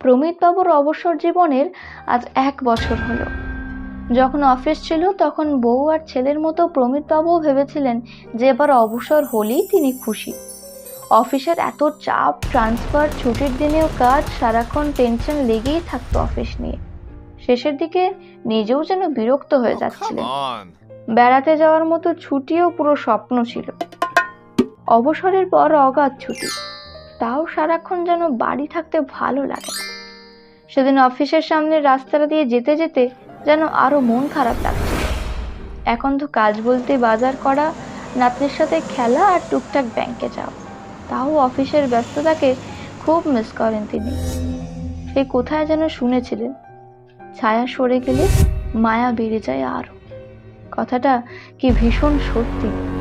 প্রমিতবাবুর অবসর জীবনের আজ এক বছর হলো। যখন অফিস ছিল তখন বউ আর ছেলের মতো প্রমিতবাবুও ভেবেছিলেন যে এবার অবসর হলেই তিনি খুশি। অফিসের এত চাপ ট্রান্সফার ছুটির দিনেও কাজ সারাক্ষণ টেনশন লেগেই থাকতো অফিস নিয়ে। শেষের দিকে নিজেও যেন বিরক্ত হয়ে Oh, যাচ্ছিলেন। বেড়াতে যাওয়ার মতো ছুটিও পুরো স্বপ্ন ছিল। অবসরের পর অগাধ ছুটি। তাও সারাক্ষণ যেন বাড়ি থাকতে ভালো লাগে। সেদিন অফিসের সামনে রাস্তাটা দিয়ে যেতে যেতে যেন আরও মন খারাপ লাগছে। এখন তো কাজ বলতে বাজার করা, নাতনির সাথে খেলা আর টুকটাক ব্যাংকে যাও তাও অফিসের ব্যস্ততাকে খুব মিস করেন তিনি। সে কোথায় যেন শুনেছিলেন, ছায়া সরে গেলে মায়া বেড়ে যায় আরও। কথাটা কি ভীষণ সত্যি?